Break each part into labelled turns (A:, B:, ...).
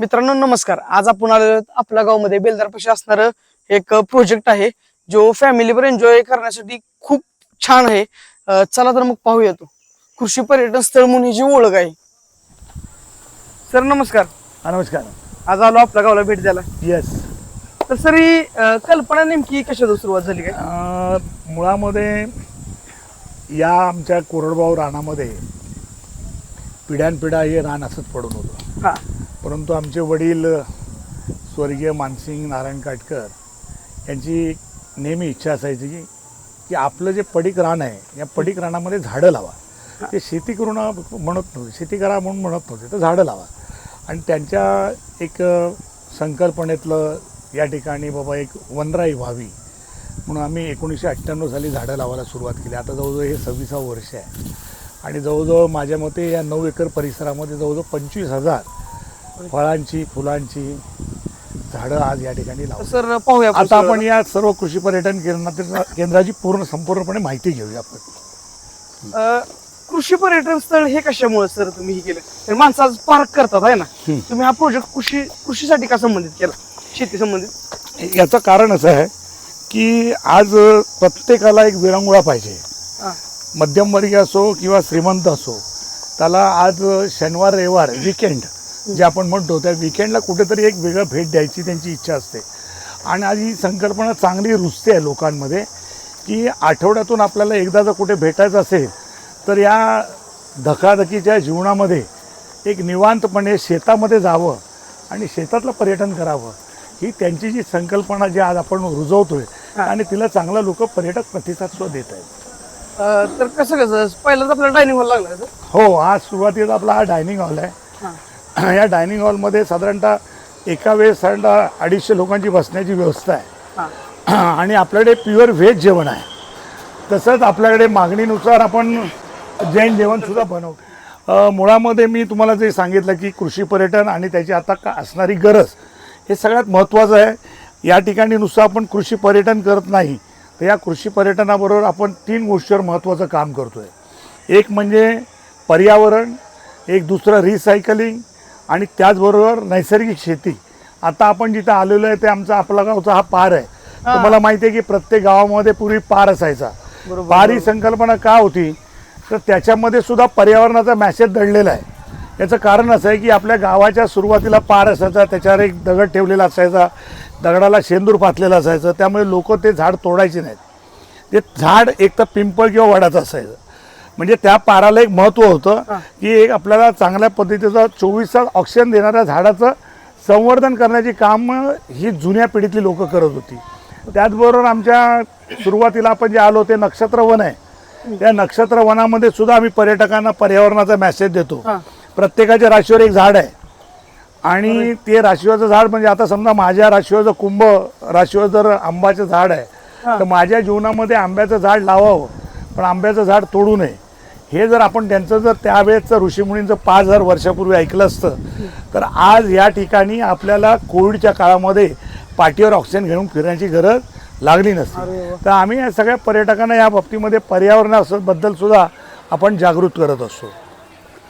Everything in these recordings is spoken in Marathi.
A: मित्रांनो नमस्कार. आज आपण आहोत आपल्या गावामध्ये. बेलदारपाशी असणारं एक प्रोजेक्ट आहे जो फॅमिलीवर एन्जॉय करण्यासाठी खूप छान आहे. चला तर मग पाहूया तो. कृषी पर्यटन स्थळ म्हणून ही जी ओळख आहे. सर नमस्कार.
B: हा, नमस्कार.
A: आज आलो आपल्या गावाला भेट द्यायला.
B: येस
A: तर सर ही अं, कल्पना नेमकी कशातून सुरुवात झाली काय?
B: मुळामध्ये या आमच्या कोरडगाव रानामध्ये पिढ्यानपिढ्या हे रान असंच पडून होतं.
A: हा.
B: परंतु आमचे वडील स्वर्गीय मानसिंग नारायण काटकर यांची नेहमी इच्छा असायची की की आपलं जे पडीक रान आहे या पडीक रानामध्ये झाडं लावा. ते शेती करून म्हणत नव्हते शेती करा म्हणून म्हणत नव्हते तर झाडं लावा. आणि त्यांच्या एक संकल्पनेतलं या ठिकाणी बाबा एक वनराई व्हावी म्हणून आम्ही एकोणीसशे अठ्ठ्याण्णव साली झाडं लावायला सुरुवात केली. आता जवळजवळ हे सव्वीसावं वर्ष आहे. आणि जवळजवळ माझ्या मते या नऊ एकर परिसरामध्ये जवळजवळ पंचवीस हजार फळांची फुलांची झाडं आज या ठिकाणी
A: सर पाहूया
B: आता आपण या सर्व कृषी पर्यटन केंद्रा केंद्राची पूर्ण संपूर्णपणे माहिती घेऊया आपण.
A: अं, कृषी पर्यटन स्थळ हे कशामुळे सर तुम्ही हे केलं? तर माणसं आज पार्क करतात आहे ना?
B: हम्म.
A: तुम्ही हा प्रोजेक्ट कृषी कृषीसाठी का संबंधित केला? शेती संबंधित?
B: याचं कारण असं आहे की आज प्रत्येकाला एक विरंगुळा पाहिजे.
A: हा.
B: मध्यमवर्गीय असो किंवा श्रीमंत असो त्याला आज शनिवार रविवार विकेंड जे आपण म्हणतो त्या विकेंडला कुठेतरी एक वेगळं भेट द्यायची त्यांची इच्छा असते. आणि आज ही संकल्पना चांगली रुजते आहे लोकांमध्ये की आठवड्यातून आपल्याला एकदा जर कुठे भेटायचं असेल तर या धकाधकीच्या जीवनामध्ये एक निवांतपणे शेतामध्ये जावं आणि शेतातलं पर्यटन करावं. ही त्यांची जी संकल्पना जी आज आपण रुजवतोय. आणि तिला चांगला लोक पर्यटक प्रतिसाद सुद्धा देत आहेत.
A: तर कसं कसं पहिल्यांदा आपल्याला डायनिंग हॉल लागला
B: हो आज सुरुवातीला आपला हा डायनिंग हॉल आहे. या डायनिंग हॉलमध्ये साधारणतः एका वेळेस साधारणतः अडीचशे लोकांची बसण्याची व्यवस्था आहे.
A: हा.
B: आणि आपल्याकडे प्युअर व्हेज जेवण आहे. तसंच आपल्याकडे मागणीनुसार आपण जैन जेवणसुद्धा बनवतो. मुळामध्ये मी तुम्हाला जे सांगितलं की कृषी पर्यटन आणि त्याची आता का असणारी गरज हे सगळ्यात महत्त्वाचं आहे. या ठिकाणी नुसतं आपण कृषी पर्यटन करत नाही तर या कृषी पर्यटनाबरोबर आपण तीन गोष्टीवर महत्त्वाचं काम करतो आहे एक म्हणजे पर्यावरण एक दुसरं रिसायकलिंग आणि त्याचबरोबर नैसर्गिक शेती. आता आपण जिथं आलेलो आहे ते आमचा आपला गावचा हा पार आहे. तुम्हाला माहिती आहे की प्रत्येक गावामध्ये पूर्वी पार असायचा. पार ही संकल्पना का होती? तर त्याच्यामध्ये सुद्धा पर्यावरणाचा मॅसेज दडलेला आहे. याचं कारण असं आहे की आपल्या गावाच्या सुरुवातीला पार असायचा त्याच्यावर एक दगड ठेवलेला असायचा दगडाला शेंदूर पाथलेलं असायचं त्यामुळे लोक ते झाड तोडायचे नाहीत. ते झाड एक तर पिंपळ किंवा वडाचं असायचं. म्हणजे त्या पाराला एक महत्त्व होतं की एक आपल्याला चांगल्या पद्धतीचं चोवीस तास ऑक्सिजन देणाऱ्या झाडाचं संवर्धन करण्याची कामं ही जुन्या पिढीतली लोकं करत होती. त्याचबरोबर आमच्या सुरुवातीला आपण जे आलो ते नक्षत्र वन आहे. त्या नक्षत्र वनामध्ये सुद्धा आम्ही पर्यटकांना पर्यावरणाचा मेसेज देतो. प्रत्येकाच्या राशीवर एक झाड आहे. आणि ते राशीवरचं झाड म्हणजे आता समजा माझ्या राशीवरचं कुंभ राशीवर जर आंबाचं झाड आहे तर माझ्या जीवनामध्ये आंब्याचं झाड लावावं. पण आंब्याचं झाड तोडू नये. हे जर आपण त्यांचं जर त्यावेळेचं ऋषीमुनींचं पाच हजार वर्षापूर्वी ऐकलं असतं तर आज या ठिकाणी आपल्याला कोविडच्या काळामध्ये पाठीवर ऑक्सिजन घेऊन फिरण्याची गरज लागली नसती. तर आम्ही या सगळ्या पर्यटकांना या बाबतीमध्ये पर्यावरणाबद्दल सुद्धा आपण जागृत करत असतो.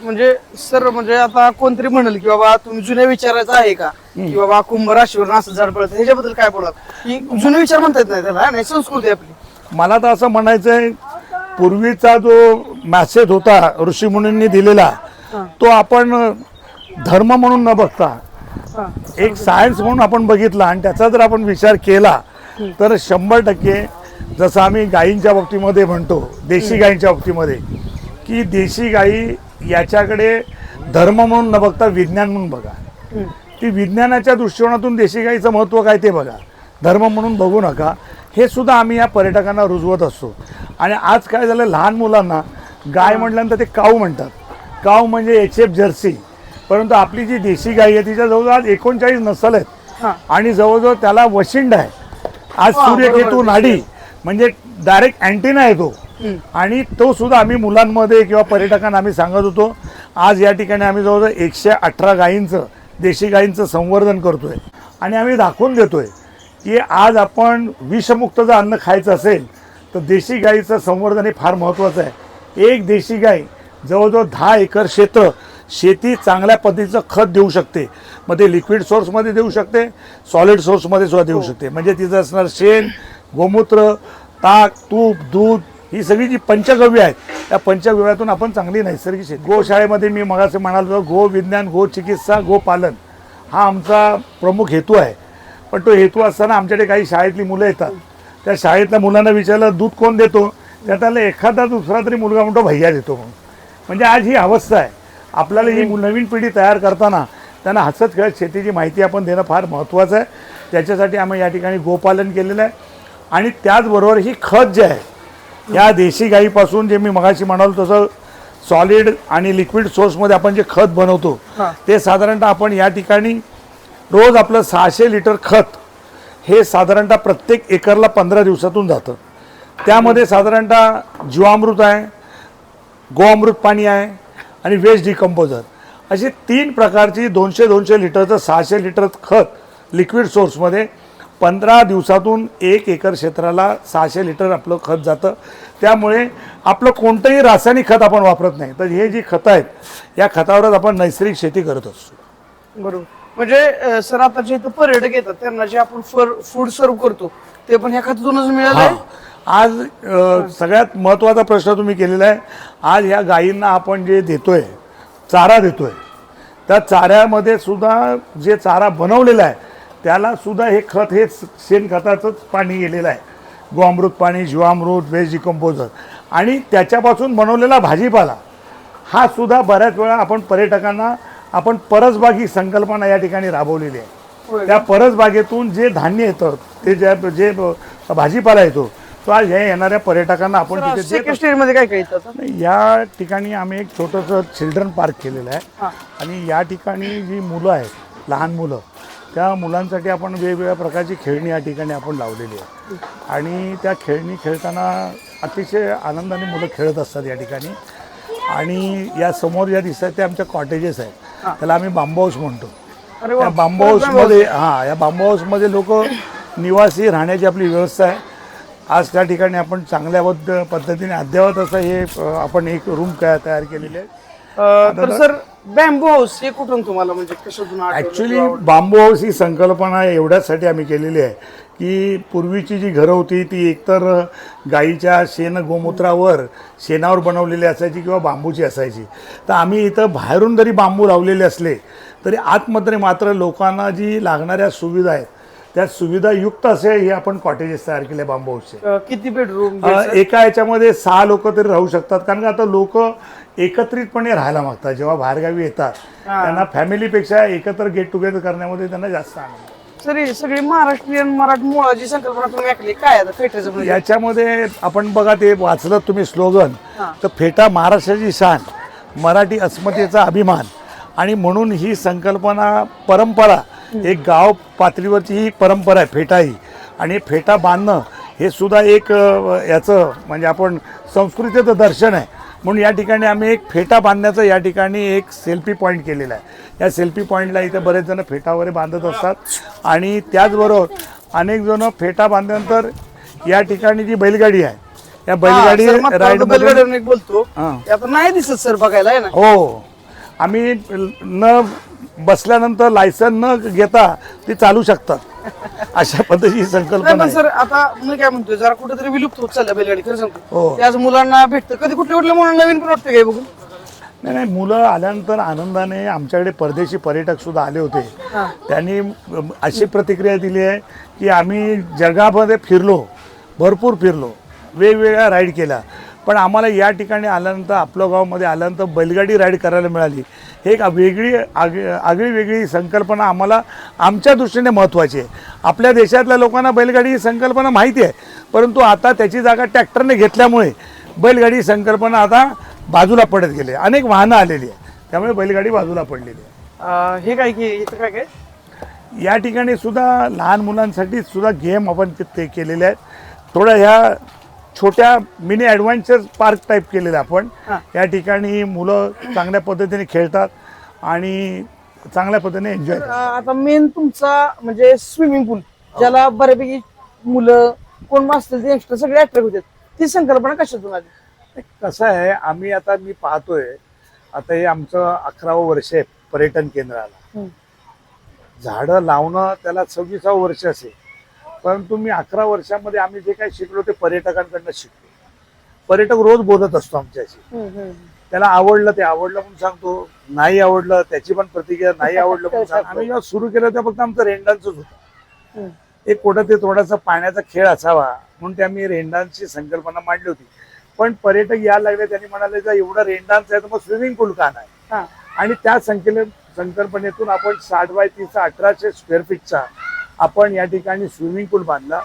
A: म्हणजे सर म्हणजे आता कोणतरी म्हणेल की बाबा तुम्ही जुन्या विचारायचं आहे का? की बाबा कुंभ राशीवर असं झाड पडत ह्याच्याबद्दल काय बोलाल? की जुने विचार म्हणता येत नाही त्याला है ना? संस्कृती आपली.
B: मला तर असं म्हणायचं आहे पूर्वीचा जो मॅसेज होता ऋषीमुनींनी दिलेला. तो आपण धर्म म्हणून न बघता. एक सायन्स म्हणून आपण बघितला आणि त्याचा जर आपण विचार केला तर शंभर टक्के जसं आम्ही गायींच्या बाबतीमध्ये म्हणतो देशी गायींच्या बाबतीमध्ये की देशी गायी याच्याकडे धर्म म्हणून न बघता विज्ञान म्हणून बघा. ती विज्ञानाच्या दृष्टिकोनातून देशी गाईचं महत्त्व काय ते बघा धर्म म्हणून बघू नका हे सुद्धा आम्ही या पर्यटकांना रुजवत असतो आणि आज काय झालं लहान मुलांना गाय म्हटल्यानंतर ते काऊ म्हणतात. काऊ म्हणजे एच एफ जर्सी. परंतु आपली जी देशी गाय आहे तिच्या जवळजवळ आज एकोणचाळीस नसल आहेत. आणि जवळजवळ त्याला वशिंड आहे. आज सूर्यकेतू. नाडी म्हणजे डायरेक्ट अँटिना येतो
A: हम्म.
B: आणि तो सुद्धा आम्ही मुलांमध्ये किंवा पर्यटकांना आम्ही सांगत होतो. आज या ठिकाणी आम्ही जवळजवळ एकशे अठरा गायींचं देशी गायींचं संवर्धन करतोय. आणि आम्ही दाखवून देतोय की आज आपण विषमुक्त जर अन्न खायचं असेल तर देशी गाईचं संवर्धन हे फार महत्त्वाचं आहे. एक देशी गाय जवळजवळ दहा एकर क्षेत्र शेती चांगल्या पद्धतीचं खत देऊ शकते. मग ते लिक्विड सोर्समध्ये देऊ शकते सॉलिड सोर्समध्ये सुद्धा देऊ शकते. म्हणजे तिचं असणार शेण गोमूत्र ताक तूप दूध ही सगळी जी पंचगव्य आहेत त्या पंचगव्यातून आपण चांगली नैसर्गिक शेती गोशाळेमध्ये मी मगाशी म्हणालो गो विज्ञान गो चिकित्सा गोपालन हा आमचा प्रमुख हेतू आहे. पण तो हेतू असताना आमच्याकडे काही शाळेतली मुलं येतात. त्या शाळेतल्या मुलांना विचारलं दूध कोण देतो? त्यातला एखादा दुसरा तरी मुलगा म्हणतो भैया देतो. म्हणून म्हणजे आज ही अवस्था आहे. आपल्याला ही नवीन पिढी तयार करताना त्यांना हसत खेळत शेतीची माहिती आपण देणं फार महत्त्वाचं आहे. त्याच्यासाठी आम्ही या ठिकाणी गोपालन केलेलं आहे. आणि त्याचबरोबर ही खत जे आहे या देशी गाईपासून जे मी मगाशी म्हणालो तसं सॉलिड आणि लिक्विड सोर्समध्ये आपण जे खत बनवतो. ते साधारणतः आपण या ठिकाणी रोज आपलं सहाशे लिटर खत हे साधारणतः प्रत्येक एकरला पंधरा दिवसातून जातं. त्यामध्ये साधारणतः जीवामृत आहे गोअमृत पाणी आहे आणि वेस्ट डिकम्पोजर अशी तीन प्रकारची दोनशे दोनशे लिटरचं सहाशे लिटर खत लिक्विड सोर्समध्ये पंधरा दिवसातून एक एकर क्षेत्राला सहाशे लिटर आपलं खत जातं. त्यामुळे आपलं कोणतंही रासायनिक खत आपण वापरत नाही. तर हे जी खतं आहेत या खतावरच आपण नैसर्गिक शेती करत असतो.
A: बरोबर. म्हणजे सर आता जे इथं पर्यटक येतात त्यांना जे आपण फूड सर्व करतो ते पण ह्या खात्यातूनच मिळालं
B: आहे आज अ, सगळ्यात महत्त्वाचा प्रश्न तुम्ही केलेला आहे. आज ह्या गायींना आपण जे देतोय चारा देतोय त्या चाऱ्यामध्ये सुद्धा जे चारा बनवलेला आहे त्याला सुद्धा हे खत हे शेणखताचंच पाणी गेलेलं आहे. गोअमृत पाणी जीवामृत वेज डिकम्पोजर आणि त्याच्यापासून बनवलेला भाजीपाला हा सुद्धा बऱ्याच वेळा आपण पर्यटकांना आपण परसबाग ही संकल्पना या ठिकाणी राबवलेली आहे. त्या परसबागेतून जे धान्य येतं ते ज्या जे भाजीपाला येतो तो आज हे येणाऱ्या पर्यटकांना आपण तिथे
A: काय
B: या ठिकाणी आम्ही एक छोटंसं चिल्ड्रन पार्क केलेलं आहे. आणि या ठिकाणी जी मुलं आहेत लहान मुलं त्या मुलांसाठी आपण वेगवेगळ्या प्रकारची खेळणी या ठिकाणी आपण लावलेली आहे. आणि त्या खेळणी खेळताना अतिशय आनंदाने मुलं खेळत असतात या ठिकाणी. आणि या समोर ज्या दिसतात ते आमच्या कॉटेजेस आहेत. त्याला आम्ही बांबू हाऊस म्हणतो. त्या बांबू हाऊसमध्ये हां या बांबू हाऊसमध्ये लोक निवासी राहण्याची आपली व्यवस्था आहे. आज त्या ठिकाणी आपण चांगल्या पद्ध पद्धतीने अद्ययावत असं हे आपण एक रूम तयार केलेले आहे.
A: तर सर बॅम्बू हाऊस हे कुठून तुम्हाला म्हणजे कशातून?
B: ॲक्च्युली बांबू हाऊस ही संकल्पना एवढ्यासाठी आम्ही केलेली आहे की पूर्वीची जी घरं होती ती एकतर गाईच्या शेण गोमूत्रावर शेणावर बनवलेली असायची किंवा बांबूची असायची तर आम्ही इथं बाहेरून जरी बांबू लावलेले असले तरी आतमध्ये मात्र लोकांना जी लागणाऱ्या सुविधा आहेत त्या सुविधायुक्त असे हे आपण कॉटेजेस तयार केले बांबू हाऊसचे
A: अं, किती बेडरूम
B: एका याच्यामध्ये सहा लोक तरी राहू शकतात. कारण का आता लोक एकत्रितपणे राहायला मागतात. जेव्हा बाहेरगावी येतात त्यांना फॅमिलीपेक्षा एकत्र गेट टुगेदर करण्यामध्ये त्यांना जास्त आनंद आहे.
A: सर सगळी महाराष्ट्रीयन मराठी मुळाची संकल्पना तुम्ही ऐकली. काय आता फेटायचं म्हणजे?
B: याच्यामध्ये आपण बघा ते वाचलं तुम्ही स्लोगन
A: हा.
B: तर फेटा महाराष्ट्राची शान मराठी अस्मितेचा अभिमान. आणि म्हणून ही संकल्पना परंपरा एक गाव पातळीवरची ही परंपरा आहे फेटा ही. आणि फेटा बांधणं हे सुद्धा एक याचं म्हणजे आपण संस्कृतीचं दर्शन आहे. म्हणून या ठिकाणी आम्ही एक फेटा बांधण्याचं या ठिकाणी एक सेल्फी पॉईंट केलेला आहे. या सेल्फी पॉईंटला इथे बरेच जण फेटा वगैरे बांधत असतात. आणि त्याचबरोबर अनेक जण फेटा बांधल्यानंतर या ठिकाणी जी बैलगाडी आहे या बैलगाडी राईड
A: बोलतो. नाही दिसत सर बघायला
B: हो. आम्ही न बसल्यानंतर लायसन न घेता ती चालू शकतात अशा पद्धतीची
A: नाही
B: संकल्पना
A: पण
B: आहे.
A: सर आता मी काय म्हणतोय जरा कुठेतरी विलुप्त होत चालल्या बैलगाडी खरं सांगतो
B: हो.
A: ते आज मुलांना भेटतं कधी कुठल्या कुठल्या मुलांना नवीन पण वाटतं काय बघून
B: नाही नाही मुलं आल्यानंतर आनंदाने आमच्याकडे परदेशी पर्यटक सुद्धा आले होते
A: हां.
B: त्यांनी अम, अशी प्रतिक्रिया दिली आहे की आम्ही जगामध्ये फिरलो भरपूर फिरलो वेगवेगळ्या राईड केल्या पण आम्हाला या ठिकाणी आल्यानंतर आपल्या गावामध्ये आल्यानंतर बैलगाडी राईड करायला मिळाली. हे एक वेगळी आग आगळी वेगळी संकल्पना आम्हाला आमच्या दृष्टीने महत्त्वाची आहे. आपल्या देशातल्या लोकांना बैलगाडी ही संकल्पना माहिती आहे परंतु आता त्याची जागा ट्रॅक्टरने घेतल्यामुळे बैलगाडी संकल्पना आता बाजूला पडत गेली आहे. अनेक वाहनं आलेली आहे त्यामुळे बैलगाडी बाजूला पडलेली आहे.
A: हे काय की इथं काय काय?
B: या ठिकाणी सुद्धा लहान मुलांसाठी सुद्धा गेम आपण ते- ते केलेले आहेत. थोड्या ह्या छोट्या मिनी ॲडव्हेंचर पार्क टाईप केलेलं आपण. या ठिकाणी मुलं चांगल्या पद्धतीने खेळतात आणि चांगल्या पद्धतीने एन्जॉय
A: आता मेन तुमचा म्हणजे स्विमिंग पूल ज्याला बऱ्यापैकी मुलं कोण असतील ते एक्स्ट्रा सगळे अट्रॅक्ट होतात ती संकल्पना कशातून आली?
B: कसं आहे आम्ही आता मी पाहतोय आता हे आमचं अकरावं वर्ष आहे पर्यटन केंद्राला. झाडं लावणं त्याला सव्वीसावं वर्ष असेल. परंतु मी अकरा वर्षामध्ये आम्ही जे काही शिकलो ते पर्यटकांकडनं शिकलो. पर्यटक रोज बोलत असतो आमच्याशी. त्याला आवडलं ते आवडलं म्हणून सांगतो. नाही आवडलं त्याची पण प्रतिक्रिया नाही आवडलं म्हणून सांग आम्ही जेव्हा सुरू केलं तेव्हा फक्त आमचं रेंडांचंच होतं. एक कुठं ते थोडासा पाण्याचा खेळ असावा म्हणून त्या मी रेंडांची संकल्पना मांडली होती. पण पर्यटक यायला लागले त्यांनी म्हणाले जर एवढं रेंडांचं आहे तर मग स्विमिंग पूल का नाही?
A: हा.
B: आणि त्या संकल्प संकल्पनेतून आपण साठ बाय तीसचा अठराशे स्क्वेअर फीटचा आपण या ठिकाणी स्विमिंग पूल बांधला.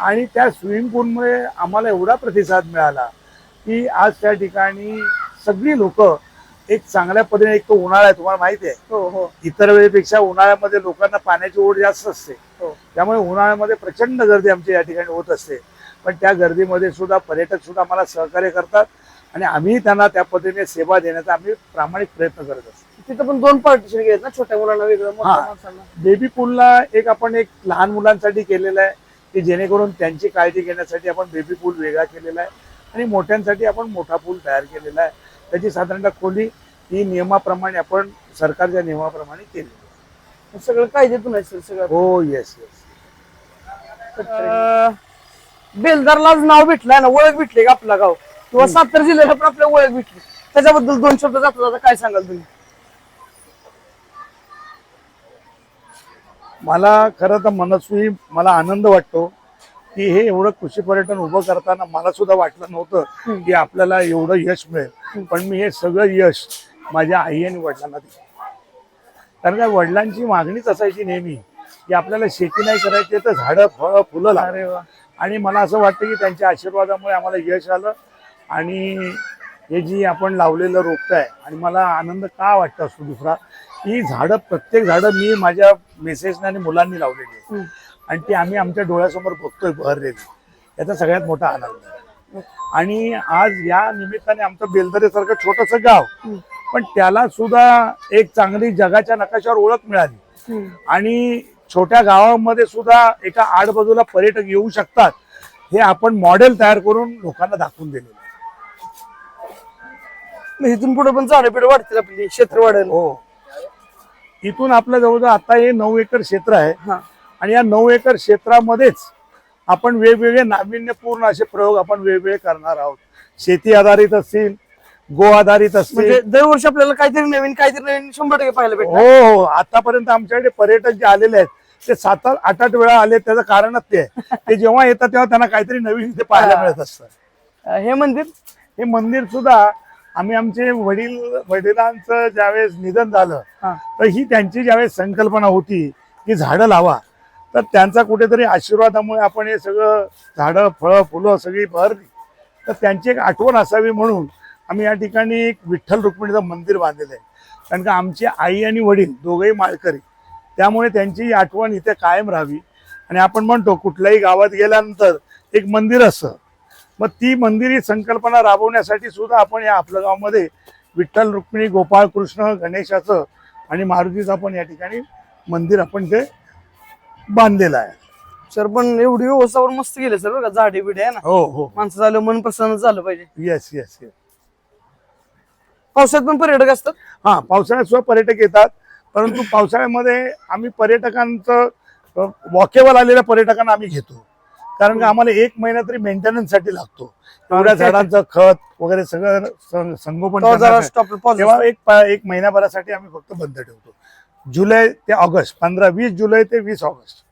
B: आणि त्या स्विमिंग पूलमुळे आम्हाला एवढा प्रतिसाद मिळाला की आज त्या ठिकाणी सगळी लोक एक चांगल्या पद्धतीने एक तो उन्हाळा आहे तुम्हाला माहिती आहे.
A: हो हो.
B: इतर वेळेपेक्षा उन्हाळ्यामध्ये लोकांना पाण्याची ओढ जास्त असते.
A: हो.
B: त्यामुळे उन्हाळ्यामध्ये प्रचंड गर्दी आमची या ठिकाणी होत असते. पण त्या गर्दीमध्ये सुद्धा पर्यटक सुद्धा आम्हाला सहकार्य करतात आणि आम्ही त्यांना त्या पद्धतीने सेवा देण्याचा आम्ही प्रामाणिक प्रयत्न करत असतो.
A: तिथं पण दोन पार्टिशन केलेत ना छोट्या मुलांना वेगळं मोठ्या
B: हा.
A: माणसांना.
B: बेबी पूलला एक आपण एक लहान मुलांसाठी केलेलं आहे की जेणेकरून त्यांची काळजी घेण्यासाठी आपण बेबी पूल वेगळा केलेला आहे आणि मोठ्यांसाठी आपण मोठा पूल तयार केलेला आहे. त्याची साधारणतः खोली ही नियमाप्रमाणे आपण सरकारच्या नियमाप्रमाणे केली आहे.
A: सगळं कायद्यातून आहे सर सगळं?
B: हो येस येस
A: अं, बेलदारला आज नाव भेटलंय ना ओळख भेटली का आपला गाव? किंवा सातारा जिल्ह्याला पण आपल्या ओळख भेटली. त्याच्याबद्दल दोन शब्द जाता जाता काय सांगाल तुम्ही?
B: मला खरं तर मनस्वी मला आनंद वाटतो की हे एवढं कृषी पर्यटन उभं करताना मला सुद्धा वाटलं नव्हतं की आपल्याला एवढं यश मिळेल. पण मी हे सगळं यश माझ्या आई आणि वडिलांना दिलं. कारण का वडिलांची मागणीच असायची नेहमी की आपल्याला शेती नाही करायची तर झाडं फळं फुलं
A: वा.
B: आणि मला असं वाटतं की त्यांच्या आशीर्वादामुळे आम्हाला यश आलं आणि हे जी आपण लावलेलं रोपटं आहे आणि मला आनंद का वाटतं असतो दुसरा की झाडं प्रत्येक झाडं मी माझ्या मिसेसने आणि मुलांनी लावलेली आहे. आणि ती आम्ही आमच्या डोळ्यासमोर बघतोय बहरलेली याचा सगळ्यात मोठा आनंद आहे आणि आज या निमित्ताने आमचं बेलदरेसारखं छोटंसं गाव. पण त्याला सुद्धा एक चांगली जगाच्या नकाशावर ओळख मिळाली. आणि छोट्या गावामध्ये सुद्धा एका आडबाजूला पर्यटक येऊ शकतात हे आपण मॉडेल तयार करून लोकांना दाखवून दिलेलं आहे.
A: मग इथून पुढे पण झाडं पिढ वाढतील आपली क्षेत्र वाढेल
B: हो इथून आपल्या जवळजवळ आता हे नऊ एकर क्षेत्र आहे. आणि या नऊ एकर क्षेत्रामध्येच आपण वेगवेगळे नाविन्यपूर्ण असे प्रयोग आपण वेगवेगळे करणार आहोत. शेती आधारित असतील गो आधारित
A: म्हणजे
B: असतील
A: दरवर्षी आपल्याला काहीतरी नवीन काहीतरी नवीन शंभर टक्के पाहायला भेटणार.
B: हो हो. आतापर्यंत आमच्याकडे पर्यटक जे आलेले आहेत ते सात आठ आठ आठ वेळा आले त्याचं कारणच ते आहे. ते जेव्हा येतात तेव्हा त्यांना काहीतरी नवीन इथे पाहायला. मिळत असतं.
A: हे मंदिर?
B: हे मंदिर सुद्धा आम्ही आमचे वडील वडिलांचं ज्यावेळेस निधन झालं तर ही त्यांची ज्यावेळेस संकल्पना होती की झाडं लावा तर त्यांचा कुठेतरी आशीर्वादामुळे आपण हे सगळं झाडं फळं फुलं सगळी भरली. तर त्यांची एक आठवण असावी म्हणून आम्ही या ठिकाणी एक विठ्ठल रुक्मिणीचं मंदिर बांधलेलं आहे. कारण का आमची आई आणि वडील दोघंही माळकरी. त्यामुळे त्यांची आठवण इथे कायम राहावी. आणि आपण म्हणतो कुठल्याही गावात गेल्यानंतर एक मंदिर असतं. मग ती मंदिर ही संकल्पना राबवण्यासाठी सुद्धा आपण या आपल्या गावामध्ये विठ्ठल रुक्मिणी गोपाळ कृष्ण गणेशाचं आणि मारुतीचं आपण या ठिकाणी मंदिर आपण ते बांधलेलं आहे.
A: सर पण एवढी व्यवस्था पण मस्त केली सर बघा झाडे बिडे आहे ना.
B: हो हो.
A: माणसं झालं मन प्रसन्न झालं पाहिजे.
B: येस येस येस
A: पावसाळ्यात पण पर्यटक असतात?
B: हा पावसाळ्यात सुद्धा पर्यटक येतात परंतु पावसाळ्यामध्ये आम्ही पर्यटकांचं वॉकेबल आलेल्या पर्यटकांना आम्ही घेतो. कारण का आम्हाला एक महिना तरी मेंटेनन्ससाठी लागतो. एवढ्या झाडांचं खत वगैरे सगळं संगोपन तेव्हा एक एक महिन्याभरासाठी आम्ही फक्त बंद ठेवतो. जुलै ते ऑगस्ट पंधरा वीस जुलै ते वीस ऑगस्ट.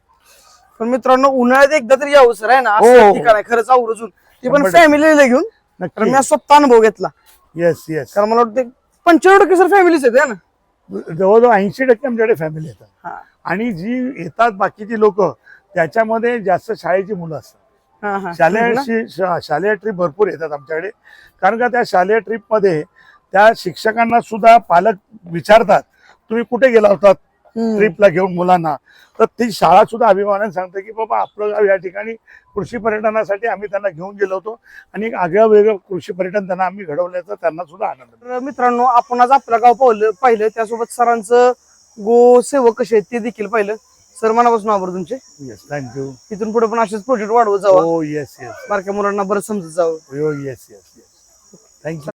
A: पण मित्रांनो उन्हाळ्यात एकदा तरी यावं सर आहे ना
B: हो, हो.
A: ठिकाण खरंच आवडून ते पण. फॅमिलीला घेऊन कारण मी स्वतः अनुभव घेतला.
B: येस येस
A: कारण मला वाटतं पंच्याण्णव टक्के सर फॅमिलीच आहेत है ना?
B: जवळजवळ ऐंशी टक्के आमच्याकडे फॅमिली येतात. आणि जी येतात बाकीची लोक त्याच्यामध्ये जास्त शाळेची मुलं असतात. शालेय शालेय ट्रिप भरपूर येतात आमच्याकडे कारण का त्या शालेय ट्रिपमध्ये त्या शिक्षकांना सुद्धा पालक विचारतात तुम्ही कुठे गेला होतात. ट्रिपला घेऊन मुलांना तर ती शाळा सुद्धा अभिमानाने सांगते की बाबा आपलं गाव या ठिकाणी कृषी पर्यटनासाठी आम्ही त्यांना घेऊन गेलो होतो आणि आगळं वेगळं कृषी पर्यटन त्यांना आम्ही घडवल्याचा त्यांना सुद्धा आनंद.
A: तर मित्रांनो आपण आज आपलं गाव पाहिलं पाहिलं त्यासोबत सरांचं गो सेवक कसे आहेत ते देखील पाहिलं सर मनापासून आभार तुमचे.
B: येस थँक्यू
A: इथून पुढे पण असेच प्रोजेक्ट वाढवत जावा.
B: हो येस येस
A: बारक्या मुलांना बरं समजत जावं.
B: हो येस येस येस थँक्यू